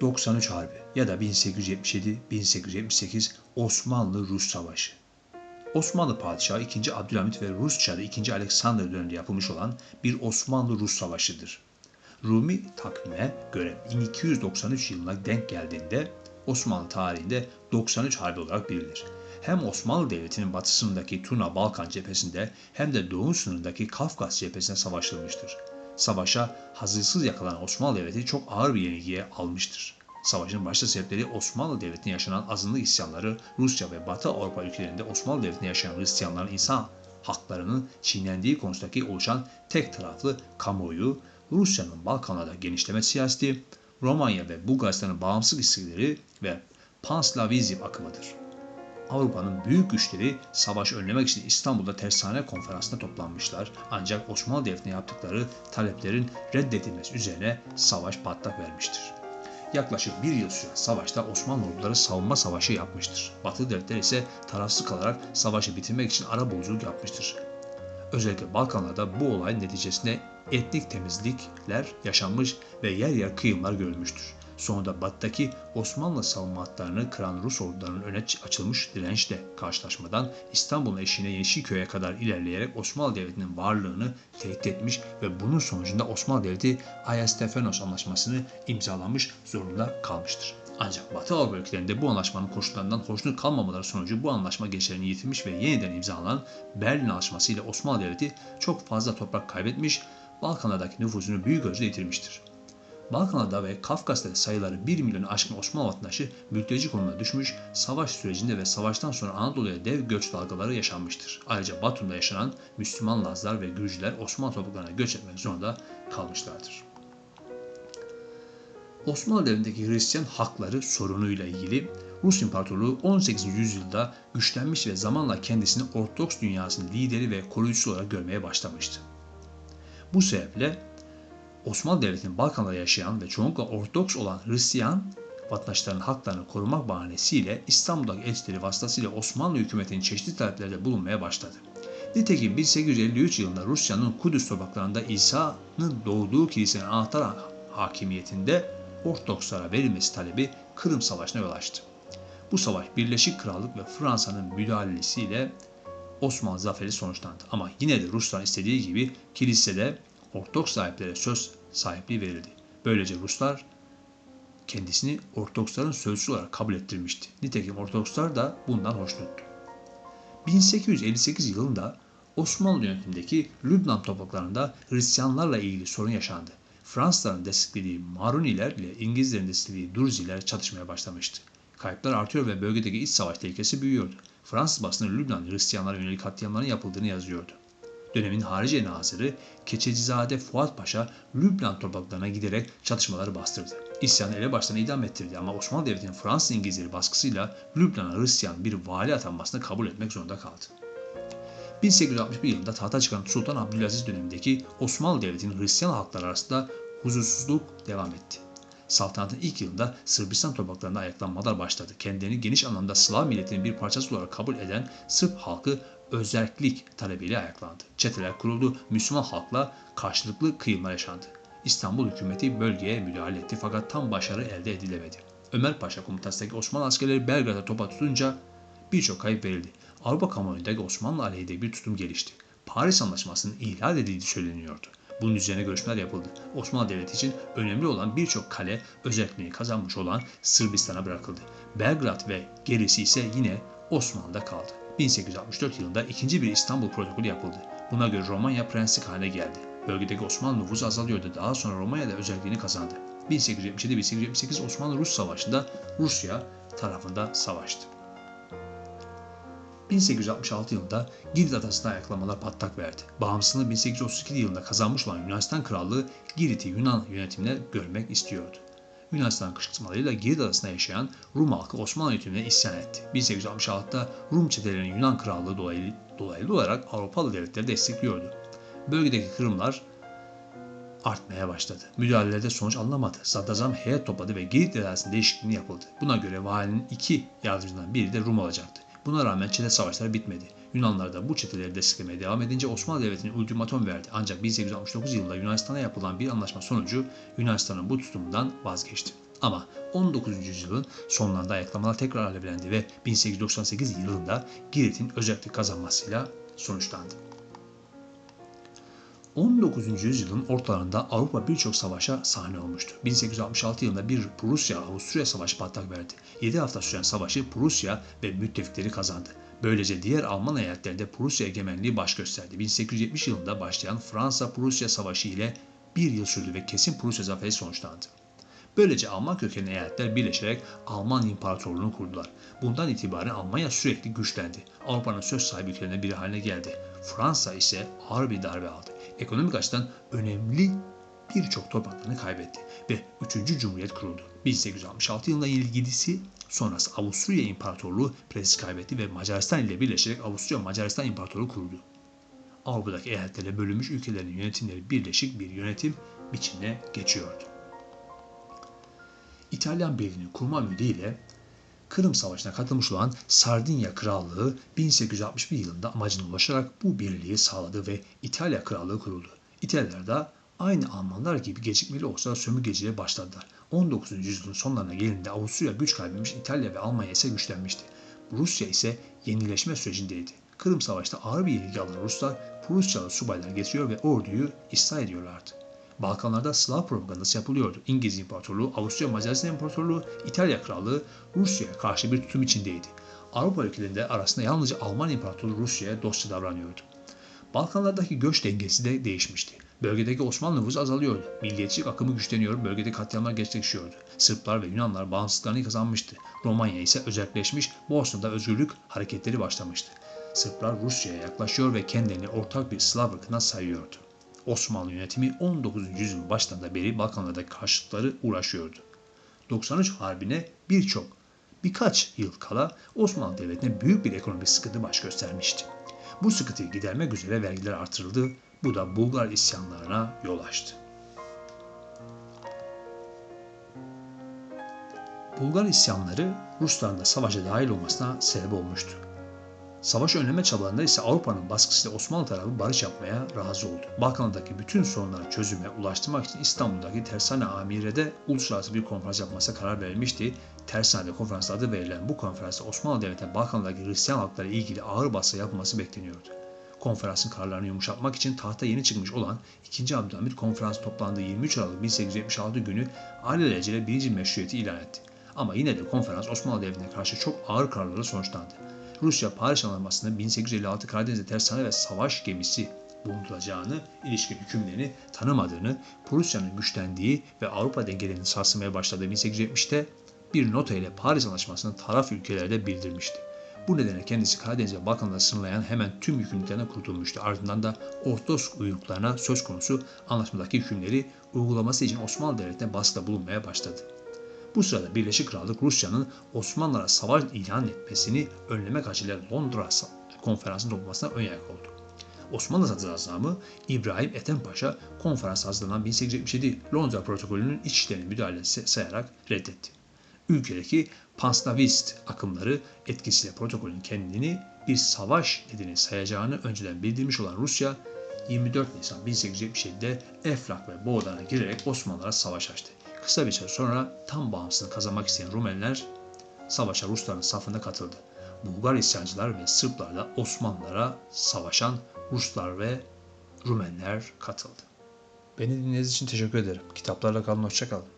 93 Harbi ya da 1877-1878 Osmanlı-Rus Savaşı. Osmanlı Padişahı 2. Abdülhamit ve Rus Çarı 2. Alexander döneminde yapılmış olan bir Osmanlı-Rus Savaşı'dır. Rumi takvime göre 1293 yılına denk geldiğinde Osmanlı tarihinde 93 Harbi olarak bilinir. Hem Osmanlı Devleti'nin batısındaki Tuna Balkan cephesinde hem de doğu sınırındaki Kafkas cephesinde savaşılmıştır. Savaşa hazırsız yakalanan Osmanlı Devleti çok ağır bir yenilgiye almıştır. Savaşın başta sebepleri Osmanlı Devleti'nde yaşanan azınlık isyanları, Rusya ve Batı Avrupa ülkelerinde Osmanlı Devleti'nde yaşayan Hristiyanların insan haklarının çiğnendiği konusundaki oluşan tek taraflı kamuoyu, Rusya'nın Balkanlarda genişleme siyaseti, Romanya ve Bulgaristan'ın bağımsız istekleri ve Panslavizm akımıdır. Avrupa'nın büyük güçleri savaş önlemek için İstanbul'da tersane konferansında toplanmışlar ancak Osmanlı Devleti'ne yaptıkları taleplerin reddedilmesi üzerine savaş patlak vermiştir. Yaklaşık bir yıl süren savaşta Osmanlı orduları savunma savaşı yapmıştır. Batı devletler ise tarafsız kalarak savaşı bitirmek için ara buluculuk yapmıştır. Özellikle Balkanlarda bu olay neticesinde etnik temizlikler yaşanmış ve yer yer kıyımlar görülmüştür. Sonunda batıdaki Osmanlı savunma hatlarını kıran Rus ordularının öne açılmış dirençle karşılaşmadan İstanbul'un eşiğine Yeşilköy'e kadar ilerleyerek Osmanlı Devleti'nin varlığını tehdit etmiş ve bunun sonucunda Osmanlı Devleti Ayasofya Anlaşması'nı imzalamış zorunda kalmıştır. Ancak Batı Avrupa ülkelerinde bu anlaşmanın koşullarından hoşnut kalmamaları sonucu bu anlaşma geçerini yitirmiş ve yeniden imzalanan Berlin Anlaşması ile Osmanlı Devleti çok fazla toprak kaybetmiş, Balkanlardaki nüfusunu büyük ölçüde yitirmiştir. Balkanlarda ve Kafkas'ta sayıları 1 milyon aşkın Osmanlı vatandaşı mülteci konumuna düşmüş, savaş sürecinde ve savaştan sonra Anadolu'ya dev göç dalgaları yaşanmıştır. Ayrıca Batum'da yaşanan Müslüman Lazlar ve Gürcüler Osmanlı topraklarına göç etmek zorunda kalmışlardır. Osmanlı Devleti'ndeki Hristiyan hakları sorunuyla ilgili Rus İmparatorluğu 18. yüzyılda güçlenmiş ve zamanla kendisini Ortodoks dünyasının lideri ve koruyucusu olarak görmeye başlamıştı. Bu sebeple Osmanlı Devleti'nin Balkanlarda yaşayan ve çoğunlukla Ortodoks olan Hristiyan vatandaşların haklarını korumak bahanesiyle İstanbul'daki elçileri vasıtasıyla Osmanlı hükümetinin çeşitli taleplerde bulunmaya başladı. Nitekim 1853 yılında Rusya'nın Kudüs topraklarında İsa'nın doğduğu kilisenin anahtar hakimiyetinde Ortodokslara verilmesi talebi Kırım Savaşı'na yol açtı. Bu savaş Birleşik Krallık ve Fransa'nın müdahalesiyle Osmanlı zaferi sonuçlandı. Ama yine de Rusların istediği gibi kilisede Ortodoks sahiplere söz sahipliği verildi. Böylece Ruslar kendisini Ortodoksların sözcüsü olarak kabul ettirmişti. Nitekim Ortodokslar da bundan hoşnuttu. 1858 yılında Osmanlı yönetimindeki Lübnan topraklarında Hristiyanlarla ilgili sorun yaşandı. Fransızların desteklediği Maruniler ile İngilizlerin desteklediği Durziler çatışmaya başlamıştı. Kayıplar artıyor ve bölgedeki iç savaş tehlikesi büyüyordu. Fransız basını Lübnan Hristiyanlara yönelik katliamların yapıldığını yazıyordu. Dönemin Hariciye Nazırı Keçecizade Fuat Paşa Lübnan topraklarına giderek çatışmaları bastırdı. İsyanı elebaşlarına idam ettirdi ama Osmanlı Devleti'nin Fransız İngilizleri baskısıyla Lübnan'a Hristiyan bir vali atanmasını kabul etmek zorunda kaldı. 1861 yılında tahta çıkan Sultan Abdülaziz dönemindeki Osmanlı Devleti'nin Hristiyan halkları arasında huzursuzluk devam etti. Saltanatın ilk yılında Sırbistan topraklarında ayaklanmalar başladı. Kendilerini geniş anlamda Slav milletinin bir parçası olarak kabul eden Sırp halkı özellik talebiyle ayaklandı. Çeteler kuruldu, Müslüman halkla karşılıklı kıyımlar yaşandı. İstanbul hükümeti bölgeye müdahale etti fakat tam başarı elde edilemedi. Ömer Paşa komutasındaki Osmanlı askerleri Belgrad'a topa tutunca birçok kayıp verildi. Avrupa kamuoyundaki Osmanlı aleyhinde bir tutum gelişti. Paris Anlaşması'nın ihlal edildiği söyleniyordu. Bunun üzerine görüşmeler yapıldı. Osmanlı Devleti için önemli olan birçok kale özelliğini kazanmış olan Sırbistan'a bırakıldı. Belgrad ve gerisi ise yine Osmanlı'da kaldı. 1864 yılında ikinci bir İstanbul protokolü yapıldı. Buna göre Romanya prenslik haline geldi. Bölgedeki Osmanlı nüfusu azalıyordu. Daha sonra Romanya da özelliğini kazandı. 1877-1878 Osmanlı-Rus Savaşı'nda Rusya tarafında savaştı. 1866 yılında Girit adasında ayaklamalar patlak verdi. Bağımsızlığı 1832 yılında kazanmış olan Yunanistan Krallığı Girit'i Yunan yönetimine görmek istiyordu. Yunanistan kışkırtmalarıyla Girit adasında yaşayan Rum halkı Osmanlı yönetimine isyan etti. 1866'da Rum çetelerinin Yunan Krallığı dolaylı, dolaylı olarak Avrupalı devletleri destekliyordu. Bölgedeki kırımlar artmaya başladı. Müdahalelerde sonuç alınamadı. Sadrazam heyet topladı ve Girit idaresinin değişikliğini yapıldı. Buna göre valinin iki yardımcından biri de Rum olacaktı. Buna rağmen çete savaşları bitmedi. Yunanlar da bu çeteleri desteklemeye devam edince Osmanlı Devleti'ne ultimatum verdi. Ancak 1869 yılında Yunanistan'a yapılan bir anlaşma sonucu Yunanistan'ın bu tutumundan vazgeçti. Ama 19. yüzyılın sonlarında ayaklamalar tekrar alevlendi ve 1898 yılında Girit'in özellik kazanmasıyla sonuçlandı. 19. yüzyılın ortalarında Avrupa birçok savaşa sahne olmuştu. 1866 yılında bir Prusya-Avusturya savaşı patlak verdi. 7 hafta süren savaşı Prusya ve müttefikleri kazandı. Böylece diğer Alman eyaletlerinde Prusya egemenliği baş gösterdi. 1870 yılında başlayan Fransa-Prusya Savaşı ile bir yıl sürdü ve kesin Prusya zaferi sonuçlandı. Böylece Alman kökenli eyaletler birleşerek Alman İmparatorluğunu kurdular. Bundan itibaren Almanya sürekli güçlendi. Avrupa'nın söz sahibi ülkelerinden biri haline geldi. Fransa ise ağır bir darbe aldı. Ekonomik açıdan önemli birçok topraklarını kaybetti ve 3. Cumhuriyet kuruldu. 1866 yılında yenilgisi sonrası Avusturya İmparatorluğu prestij kaybetti ve Macaristan ile birleşerek Avusturya Macaristan İmparatorluğu kuruldu. Avrupa'daki eyaletlere bölünmüş ülkelerin yönetimleri birleşik bir yönetim biçimine geçiyordu. İtalyan Birliği'nin kurma ümidiyle Kırım Savaşı'na katılmış olan Sardinya Krallığı 1861 yılında amacına ulaşarak bu birliği sağladı ve İtalya Krallığı kuruldu. İtalyanlar da aynı Almanlar gibi gecikmeli olsa sömürgeciliğe başladılar. 19. yüzyılın sonlarına gelince Avusturya güç kaybetmiş, İtalya ve Almanya ise güçlenmişti. Rusya ise yenileşme sürecindeydi. Kırım Savaşı'nda ağır bir ilgi alan Ruslar Prusyalı subaylar getiriyor ve orduyu ıslah ediyorlardı. Balkanlarda Slav propagandası yapılıyordu. İngiliz İmparatorluğu, Avusturya Macaristan İmparatorluğu, İtalya Krallığı Rusya'ya karşı bir tutum içindeydi. Avrupa ülkelerinde arasında yalnızca Alman İmparatorluğu Rusya'ya dostça davranıyordu. Balkanlardaki göç dengesi de değişmişti. Bölgedeki Osmanlı nüfusu azalıyordu. Milliyetçilik akımı güçleniyor, bölgede katliamlar gerçekleşiyordu. Sırplar ve Yunanlar bağımsızlıklarını kazanmıştı. Romanya ise özelleşmiş, Bosna'da özgürlük hareketleri başlamıştı. Sırplar Rusya'ya yaklaşıyor ve kendilerini ortak bir Slav ırkına sayıyordu. Osmanlı yönetimi 19. yüzyıl başlarında beri Balkanlardaki karşıtları uğraşıyordu. 93 Harbi'ne birçok birkaç yıl kala Osmanlı Devleti'ne büyük bir ekonomik sıkıntı baş göstermişti. Bu sıkıntıyı gidermek üzere vergiler artırıldı. Bu da Bulgar isyanlarına yol açtı. Bulgar isyanları Rusların da savaşa dahil olmasına sebep olmuştu. Savaş önleme çabalarında ise Avrupa'nın baskısıyla Osmanlı tarafı barış yapmaya razı oldu. Balkan'daki bütün sorunları çözüme ulaştırmak için İstanbul'daki Tersane Amire'de uluslararası bir konferans yapmasına karar verilmişti. Tersane konferansı adı verilen bu konferansta Osmanlı Devleti'ne Balkan'daki Hristiyan halkları ilgili ağır baskı yapılması bekleniyordu. Konferansın kararlarını yumuşatmak için tahta yeni çıkmış olan 2. Abdülhamit konferans toplandığı 23 Aralık 1876 günü alelacele birinci meşruiyeti ilan etti. Ama yine de konferans Osmanlı Devleti'ne karşı çok ağır kararları sonuçlandı. Rusya Paris Anlaşması'nın 1856 Karadeniz'de tersane ve savaş gemisi bulunduracağını, ilişkin hükümlerini tanımadığını, Prusya'nın güçlendiği ve Avrupa dengelerini sarsmaya başladığı 1870'te bir nota ile Paris Anlaşması'nın taraf ülkelerde bildirmişti. Bu nedenle kendisi Karadeniz ve Balkanları sınırlayan hemen tüm yükümlülüklerine kurtulmuştu. Ardından da Ortodoks uyruklarına söz konusu anlaşmadaki hükümleri uygulaması için Osmanlı Devleti'ne baskıda bulunmaya başladı. Bu sırada Birleşik Krallık Rusya'nın Osmanlılara savaş ilan etmesini önlemek açısıyla Londra konferansının toplanmasına ön oldu. Osmanlı Sadrazamı İbrahim Ethem Paşa konferans hazırlanan 1877 Londra protokolünün iç işlerine müdahalesi sayarak reddetti. Ülkedeki panslavist akımları etkisiyle protokolün kendini bir savaş nedeni sayacağını önceden bildirmiş olan Rusya 24 Nisan 1877'de Eflak ve Boğdan'a girerek Osmanlılara savaş açtı. Kısa bir süre sonra tam bağımsızlığını kazanmak isteyen Rumeliler savaşa Rusların safında katıldı. Bulgar isyancılar ve Sırplar da Osmanlılara savaşan Ruslar ve Rumenler katıldı. Beni dinlediğiniz için teşekkür ederim. Kitaplarla kalın, hoşçakalın.